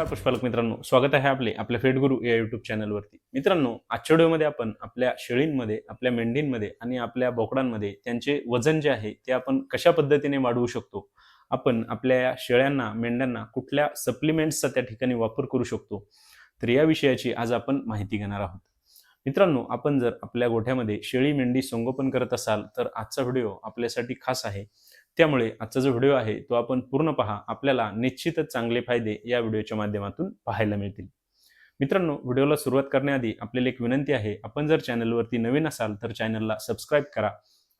नमस्कार पुष्पालक मित्रांनो. स्वागत आहे आपले आपल्या फेडगुरू या युट्यूब चॅनलवरती मित्रांनो आजच्या व्हिडिओमध्ये आपण आपल्या शेळींमध्ये आपल्या मेंढींमध्ये आणि आपल्या बोकडांमध्ये त्यांचे वजन जे आहे ते आपण कशा पद्धतीने वाढवू शकतो? आपण आपल्या शेळ्यांना मेंढ्यांना कुठल्या सप्लिमेंट्सचा त्या ठिकाणी वापर करू शकतो? तर या विषयाची आज आपण माहिती घेणार आहोत. मित्रांनो आपण जर आपल्या गोठ्यामध्ये शेळी मेंढी संगोपन करत असाल तर आजचा व्हिडिओ आपल्यासाठी खास आहे. त्यामुळे आजचा जो व्हिडिओ आहे तो आपण पूर्ण पहा. आपल्याला निश्चितच चांगले फायदे या व्हिडिओच्या माध्यमातून पाहायला मिळतील. मित्रांनो व्हिडिओला सुरुवात करण्याआधी आपल्याला एक विनंती आहे. आपण जर चॅनलवरती नवीन असाल तर चॅनलला सबस्क्राईब करा.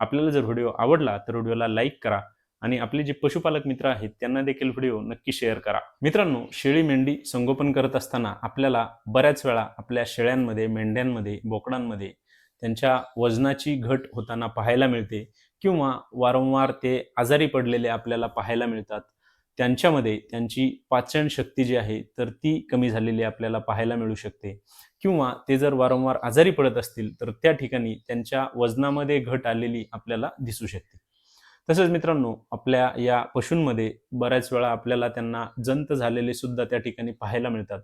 आपल्याला जर व्हिडिओ आवडला तर व्हिडिओला लाईक करा आणि आपले जे पशुपालक मित्र आहेत त्यांना देखील व्हिडिओ नक्की शेअर करा. मित्रांनो शेळी मेंढी संगोपन करत असताना आपल्याला बऱ्याच वेळा आपल्या शेळ्यांमध्ये मेंढ्यांमध्ये बोकडांमध्ये त्यांच्या वजनाची घट होताना पाहायला मिळते किंवा वारंवार ते आजारी पडलेले आपल्याला पाहायला मिळतात. त्यांच्यामध्ये त्यांची पाचन शक्ती जी आहे तर ती कमी झालेली आपल्याला पाहायला मिळू शकते. किंवा ते जर वारंवार आजारी पडत असतील तर त्या ठिकाणी त्यांच्या वजनामध्ये घट आलेली आपल्याला दिसू शकते. तसंच मित्रांनो आपल्या या पशूंमध्ये बऱ्याच वेळा आपल्याला त्यांना जंत झालेले सुद्धा त्या ठिकाणी पाहायला मिळतात.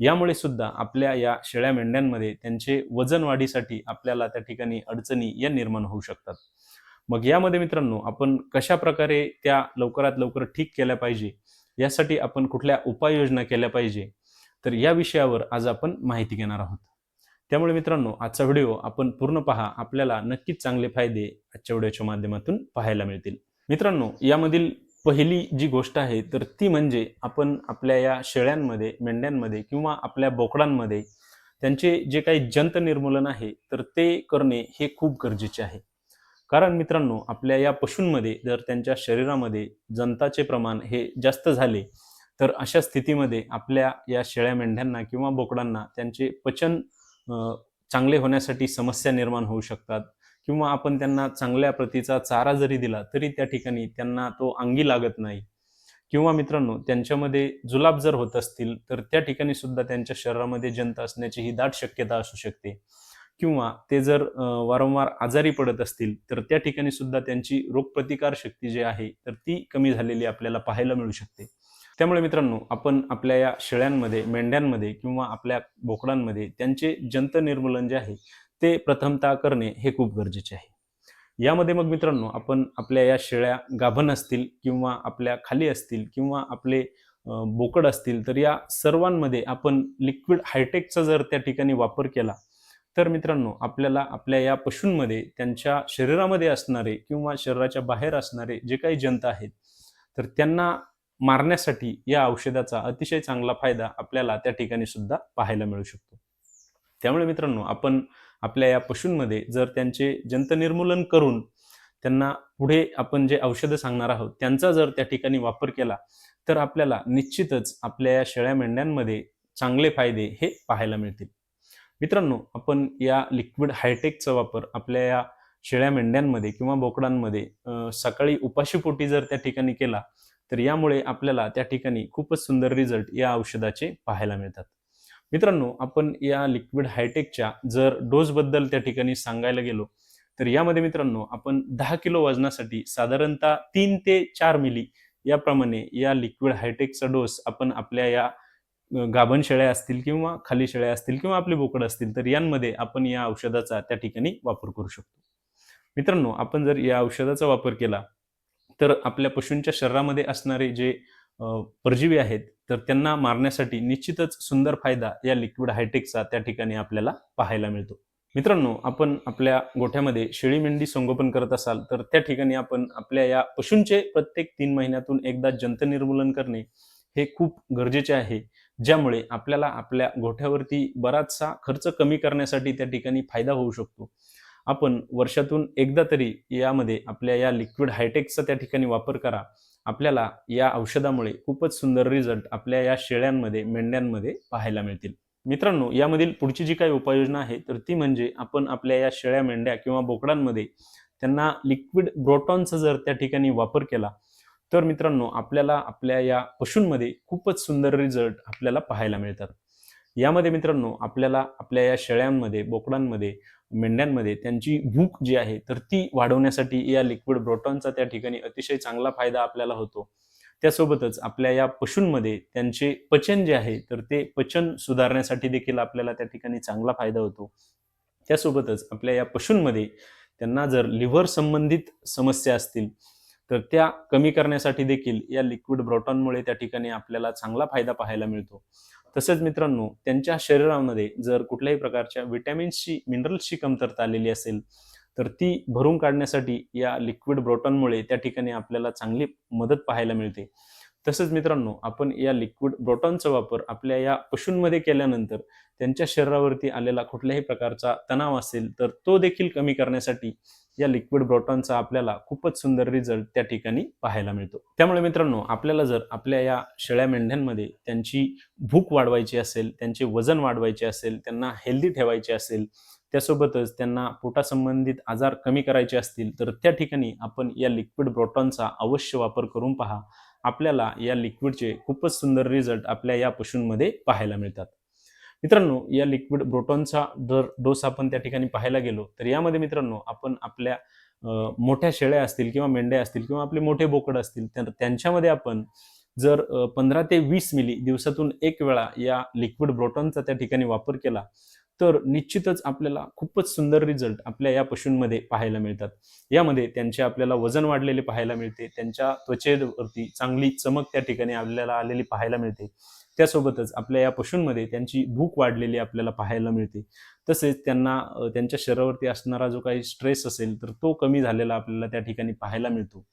यामुळे सुद्धा आपल्या या शेळ्या मेंढ्यांमध्ये त्यांचे वजन वाढीसाठी आपल्याला त्या ठिकाणी अडचणी या निर्माण होऊ शकतात. मग यामध्ये मित्रांनो आपण कशा प्रकारे त्या लवकरात लवकर ठीक केल्या पाहिजे यासाठी आपण कुठल्या उपाययोजना केल्या पाहिजे तर या विषयावर आज आपण माहिती घेणार आहोत. त्यामुळे मित्रांनो आजचा व्हिडिओ आपण पूर्ण पहा आपल्याला नक्कीच चांगले फायदे आजच्या व्हिडिओच्या माध्यमातून पाहायला मिळतील. मित्रांनो यामधील पहिली जी गोष्ट आहे तर ती म्हणजे आपण आपल्या या शेळ्यांमध्ये मेंढ्यांमध्ये किंवा आपल्या बोकडांमध्ये त्यांचे जे काही जंत निर्मूलन आहे तर ते करणे हे खूप गरजेचे आहे. कारण मित्रांनो आपल्या या पशूंमध्ये जर त्यांच्या शरीरामध्ये जंताचे प्रमाण हे जास्त झाले तर अशा स्थितीमध्ये आपल्या या शेळ्या मेंढ्यांना किंवा बोकडांना त्यांचे पचन चांगले होण्यासाठी समस्या निर्माण होऊ शकतात. किंवा आपण त्यांना चांगल्या प्रतीचा चारा जरी दिला तरी त्या ठिकाणी त्यांना तो अंगी लागत नाही. किंवा मित्रांनो त्यांच्यामध्ये जुलाब जर होत असतील तर त्या ठिकाणी सुद्धा त्यांच्या शरीरामध्ये जंत असण्याची ही दाट शक्यता असू शकते. किंवा ते जर वारंवार आजारी पडत असतील तर त्या ठिकाणी सुद्धा त्यांची रोगप्रतिकार शक्ती जी आहे तर ती कमी झालेली आपल्याला पाहायला मिळू शकते. त्यामुळे मित्रांनो आपण आपल्या या शेळ्यांमध्ये मेंढ्यांमध्ये किंवा आपल्या बोकडांमध्ये त्यांचे जंत निर्मूलन जे आहे ते प्रथमतः करणे हे खूप गरजेचे आहे. यामध्ये मग मित्रांनो आपण आपल्या या शेळ्या गाभण असतील किंवा आपल्या खाली असतील किंवा आपले बोकड असतील तर या सर्वांमध्ये आपण लिक्विड हायटेकचा जर त्या ठिकाणी वापर केला तर मित्रांनो आपल्याला आपल्या या पशूंमध्ये त्यांच्या शरीरामध्ये असणारे किंवा शरीराच्या बाहेर असणारे जे काही जंत आहेत तर त्यांना मारण्यासाठी या औषधाचा अतिशय चांगला फायदा आपल्याला त्या ठिकाणी सुद्धा पाहायला मिळू शकतो. त्यामुळे मित्रांनो आपण आपल्या या पशूंमध्ये जर त्यांचे जंत निर्मूलन करून त्यांना पुढे आपण जे औषधं सांगणार आहोत त्यांचा जर त्या ठिकाणी वापर केला तर आपल्याला निश्चितच आपल्या या शेळ्या मेंढ्यांमध्ये चांगले फायदे हे पाहायला मिळतील. मित्रांनो आपण या लिक्विड हायटेकचा वापर आपल्या या शेळ्या मेंढ्यांमध्ये किंवा बोकडांमध्ये सकाळी उपाशीपोटी जर त्या ठिकाणी केला तर यामुळे आपल्याला त्या ठिकाणी खूपच सुंदर रिझल्ट या औषधाचे पाहायला मिळतात. मित्रांनो आपण या लिक्विड हायटेकच्या जर डोसबद्दल त्या ठिकाणी सांगायला गेलो तर यामध्ये मित्रांनो आपण दहा किलो वजनासाठी साधारणतः तीन ते चार मिली याप्रमाणे या लिक्विड हायटेकचा डोस आपण आपल्या या गाभण शेळ्या असतील किंवा खाली शेळ्या असतील किंवा आपले बोकड असतील तर यांमध्ये आपण या औषधाचा त्या ठिकाणी वापर करू शकतो. मित्रांनो आपण जर या औषधाचा वापर केला तर आपल्या पशूंच्या शरीरामध्ये असणारे जे परजीवी आहेत तर त्यांना मारण्यासाठी निश्चितच सुंदर फायदा या लिक्विड हायटेकचा त्या ठिकाणी आपल्याला पाहायला मिळतो. मित्रांनो आपण आपल्या गोठ्यामध्ये शेळी मेंढी संगोपन करत असाल तर त्या ठिकाणी आपण आपल्या या पशूंचे प्रत्येक तीन महिन्यातून एकदा जंत निर्मूलन करणे हे खूप गरजेचे आहे. ज्यामुळे आपल्याला आपल्या गोठ्यावरती बराचसा खर्च कमी करण्यासाठी त्या ठिकाणी फायदा होऊ शकतो. आपण वर्षातून एकदा तरी यामध्ये आपल्या या लिक्विड हायटेकचा त्या ठिकाणी वापर करा. आपल्याला या औषधामुळे खूपच सुंदर रिझल्ट आपल्या या शेळ्यांमध्ये मेंढ्यांमध्ये पाहायला मिळतील. मित्रांनो यामधील पुढची जी काही उपाययोजना आहे तर ती म्हणजे आपण आपल्या या शेळ्या मेंढ्या किंवा बोकडांमध्ये त्यांना लिक्विड ब्रोटॉनचा जर त्या ठिकाणी वापर केला तर मित्रांनो आपल्याला आपल्या या पशूंमध्ये खूपच सुंदर रिझल्ट आपल्याला पाहायला मिळतात. यामध्ये मित्रांनो आपल्याला आपल्या या शेळ्यांमध्ये बोकडांमध्ये मेंढ्यांमध्ये त्यांची भूक जी आहे तर ती वाढवण्यासाठी या लिक्विड ब्रोटॉनचा त्या ठिकाणी अतिशय चांगला फायदा आपल्याला होतो. त्यासोबतच आपल्या या पशूंमध्ये त्यांचे पचन जे आहे तर ते पचन सुधारण्यासाठी देखील आपल्याला त्या ठिकाणी चांगला फायदा होतो. त्यासोबतच आपल्या या पशूंमध्ये त्यांना जर लिव्हर संबंधित समस्या असतील तर त्या कमी करण्यासाठी देखील या लिक्विड ब्रोटॉनमुळे त्या ठिकाणी आपल्याला चांगला फायदा पाहायला मिळतो. तसेच मित्रांनो त्यांच्या शरीरामध्ये जर कुठल्याही प्रकारच्या विटॅमिन्सची मिनरल्सची कमतरता आलेली असेल तर ती भरून काढण्यासाठी या लिक्विड ब्रोटॉनमुळे त्या ठिकाणी आपल्याला चांगली मदत पाहायला मिळते. तसंच मित्रांनो आपण या लिक्विड ब्रोटॉनचा वापर आपल्या या पशूंमध्ये केल्यानंतर त्यांच्या शरीरावरती आलेला कुठल्याही प्रकारचा तणाव असेल तर तो देखील कमी करण्यासाठी या लिक्विड ब्रोटॉनचा आपल्याला खूपच सुंदर रिझल्ट त्या ठिकाणी पाहायला मिळतो. त्यामुळे मित्रांनो आपल्याला जर आपल्या या शेळ्या मेंढ्यांमध्ये त्यांची भूक वाढवायची असेल त्यांचे वजन वाढवायचे असेल त्यांना हेल्दी ठेवायचे असेल त्यासोबतच त्यांना पोटासंबंधित आजार कमी करायचे असतील तर त्या ठिकाणी आपण या लिक्विड ब्रोटॉनचा अवश्य वापर करून पहा. आपल्याला या लिक्विडचे खूपच सुंदर रिझल्ट आपल्या या पशूंमध्ये पाहायला मिळतात. मित्रांनो या लिक्विड ब्रोटॉनचा जर डोस आपण त्या ठिकाणी पाहायला गेलो तर यामध्ये मित्रांनो आपण आपल्या मोठ्या शेळ्या असतील किंवा मेंढ्या असतील किंवा आपले मोठे बोकड असतील तर त्यांच्यामध्ये आपण जर पंधरा ते वीस मिली दिवसातून एक वेळा या लिक्विड ब्रोटॉनचा त्या ठिकाणी वापर केला तर निश्चितच आपल्याला खूपच सुंदर रिझल्ट आपल्या या पशूंमध्ये पाहायला मिळतात. यामध्ये त्यांचे आपल्याला वजन वाढलेले पाहायला मिळते त्यांच्या त्वचेवरती चांगली चमक त्या ठिकाणी आपल्याला आलेली पाहायला मिळते. त्यासोबतच आपल्या या पशूंमध्ये त्यांची भूक वाढलेली आपल्याला पाहायला मिळते. तसेच त्यांना त्यांच्या शरीरावरती असणारा जो काही स्ट्रेस असेल तर तो कमी झालेला आपल्याला त्या ठिकाणी पाहायला मिळतो.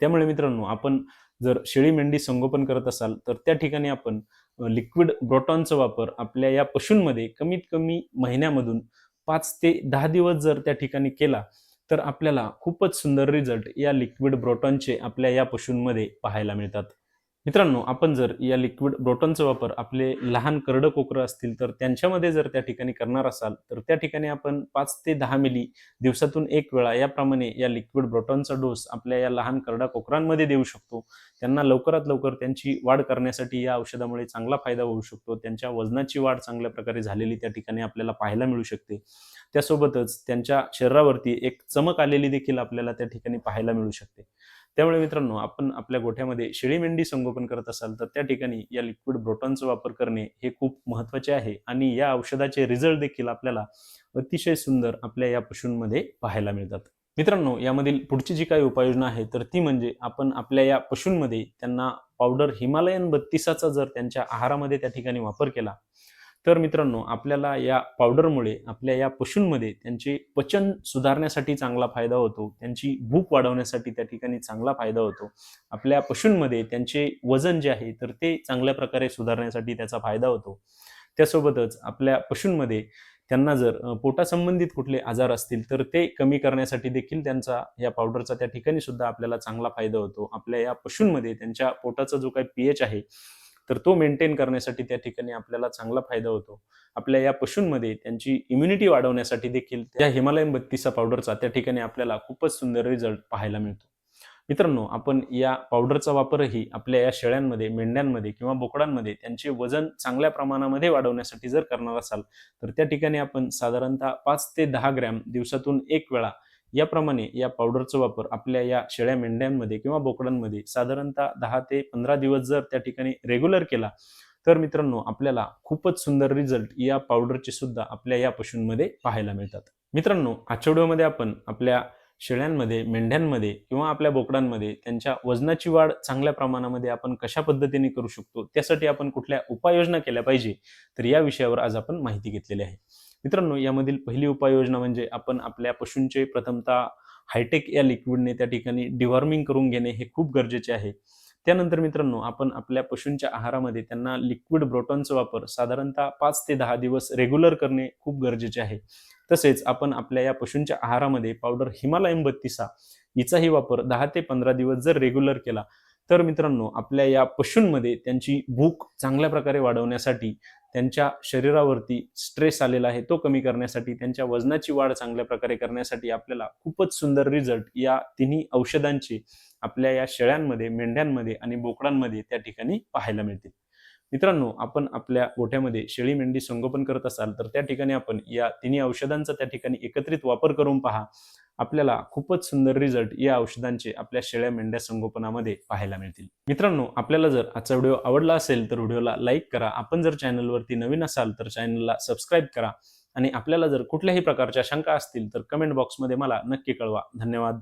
त्यामुळे मित्रांनो आपण जर शेळी मेंढी संगोपन करत असाल तर त्या ठिकाणी आपण लिक्विड ब्रोटॉनचा वापर आपल्या या पशूंमध्ये कमीत कमी महिन्यामधून पाच ते दहा दिवस जर त्या ठिकाणी केला तर आपल्याला खूपच सुंदर रिझल्ट या लिक्विड ब्रोटॉनचे आपल्या या पशूंमध्ये पाहायला मिळतात. मित्रांनो आपण जर या लिक्विड ब्रोटॉनचा वापर आपले लहान करडं कोकरं असतील तर त्यांच्यामध्ये जर त्या ठिकाणी करणार असाल तर त्या ठिकाणी आपण पाच ते दहा मिली दिवसातून एक वेळा याप्रमाणे या लिक्विड ब्रोटॉनचा डोस आपल्या या लहान करडा कोकरांमध्ये देऊ शकतो. त्यांना लवकरात लवकर त्यांची वाढ करण्यासाठी या औषधामुळे चांगला फायदा होऊ शकतो. त्यांच्या वजनाची वाढ चांगल्या प्रकारे झालेली त्या ठिकाणी आपल्याला पाहायला मिळू शकते. त्यासोबतच त्यांच्या शरीरावरती एक चमक आलेली देखील आपल्याला त्या ठिकाणी पाहायला मिळू शकते. त्यामुळे मित्रांनो आपण आपल्या गोठ्यामध्ये शेळी मेंढी संगोपन करत असाल तर त्या ठिकाणी या लिक्विड ब्रोटॉनचा वापर करणे हे खूप महत्त्वाचे आहे आणि या औषधाचे रिझल्ट देखील आपल्याला अतिशय सुंदर आपल्या या पशूंमध्ये पाहायला मिळतात. मित्रांनो यामधील पुढची जी काही उपाययोजना आहे तर ती म्हणजे आपण आपल्या या पशूंमध्ये त्यांना पावडर हिमालयन बत्तीसाचा जर त्यांच्या आहारामध्ये त्या ठिकाणी वापर केला तर मित्रांनो आपल्याला या पावडरमुळे आपल्या या पशूंमध्ये त्यांचे पचन सुधारण्यासाठी चांगला फायदा होतो. त्यांची भूक वाढवण्यासाठी त्या ठिकाणी चांगला फायदा होतो. आपल्या पशूंमध्ये त्यांचे वजन जे आहे तर ते चांगल्या प्रकारे सुधारण्यासाठी त्याचा फायदा होतो. त्यासोबतच आपल्या पशूंमध्ये त्यांना जर पोटासंबंधित कुठले आजार असतील तर ते कमी करण्यासाठी देखील त्यांचा या पावडरचा त्या ठिकाणी सुद्धा आपल्याला चांगला फायदा होतो. आपल्या या पशूंमध्ये त्यांच्या पोटाचा जो काही पीएच आहे तर तो मेंटेन करण्यासाठी त्या ठिकाणी आपल्याला चांगला फायदा होतो. आपल्या या पशूंमध्ये त्यांची इम्युनिटी वाढवण्यासाठी देखील त्या हिमालयन बत्तीसा पावडरचा त्या ठिकाणी आपल्याला खूपच सुंदर रिझल्ट पाहायला मिळतो. मित्रांनो आपण या पावडरचा वापरही आपल्या या शेळ्यांमध्ये मेंढ्यांमध्ये किंवा बोकडांमध्ये त्यांचे वजन चांगल्या प्रमाणामध्ये वाढवण्यासाठी जर करणार असाल तर त्या ठिकाणी आपण साधारणतः पाच ते दहा ग्रॅम दिवसातून एक वेळा याप्रमाणे या पावडरचा वापर आपल्या या शेळ्या मेंढ्यांमध्ये किंवा बोकडांमध्ये साधारणतः दहा ते पंधरा दिवस जर त्या ठिकाणी रेग्युलर केला तर मित्रांनो आपल्याला खूपच सुंदर रिझल्ट या पावडरचे सुद्धा आपल्या या पशूंमध्ये पाहायला मिळतात. मित्रांनो आजच्या व्हिडिओमध्ये आपण आपल्या शेळ्यांमध्ये मेंढ्यांमध्ये किंवा आपल्या बोकडांमध्ये त्यांच्या वजनाची वाढ चांगल्या प्रमाणामध्ये आपण कशा पद्धतीने करू शकतो त्यासाठी आपण कुठल्या उपाययोजना केल्या पाहिजे तर या विषयावर आज आपण माहिती घेतलेली आहे. मित्रांनो यामधील पहिली उपाययोजना म्हणजे आपण आपल्या पशूंचे प्रथमतः हायटेक या लिक्विडने त्या ठिकाणी डिवॉर्मिंग करून घेणे हे खूप गरजेचे आहे. त्यानंतर मित्रांनो आपण आपल्या पशूंच्या आहारामध्ये त्यांना लिक्विड ब्रोटॉनचा वापर साधारणतः पाच ते दहा दिवस रेग्युलर करणे खूप गरजेचे आहे. तसेच आपण आपल्या या पशूंच्या आहारामध्ये पावडर हिमालयन बत्तीसा हिचाही वापर दहा ते पंधरा दिवस जर रेग्युलर केला तर मित्रांनो आपल्या या पशूंमध्ये त्यांची भूक चांगल्या प्रकारे वाढवण्यासाठी त्यांच्या शरीरावरती स्ट्रेस आलेला आहे तो कमी करण्यासाठी त्यांच्या वजनाची वाढ चांगल्या प्रकारे करण्यासाठी आपल्याला खूपच सुंदर रिझल्ट या तिन्ही औषधांचे आपल्या या शेळ्यांमध्ये मेंढ्यांमध्ये आणि बोकडांमध्ये त्या ठिकाणी पाहायला मिळतील. मित्रांनो आपण आपल्या गोठ्यामध्ये शेळी मेंढी संगोपन करत असाल तर त्या ठिकाणी आपण या तिन्ही औषधांचा त्या ठिकाणी एकत्रित वापर करून पहा. आपल्याला खूपच सुंदर रिझल्ट या औषधांचे आपल्या शेळ्या मेंढ्या संगोपनामध्ये पाहायला मिळतील. मित्रांनो आपल्याला जर आजचा व्हिडिओ आवडला असेल तर व्हिडिओला लाईक करा. आपण जर चॅनलवरती नवीन असाल तर चॅनलला सबस्क्राईब करा. आणि आपल्याला जर कुठल्याही प्रकारच्या शंका असतील तर कमेंट बॉक्समध्ये मला नक्की कळवा. धन्यवाद.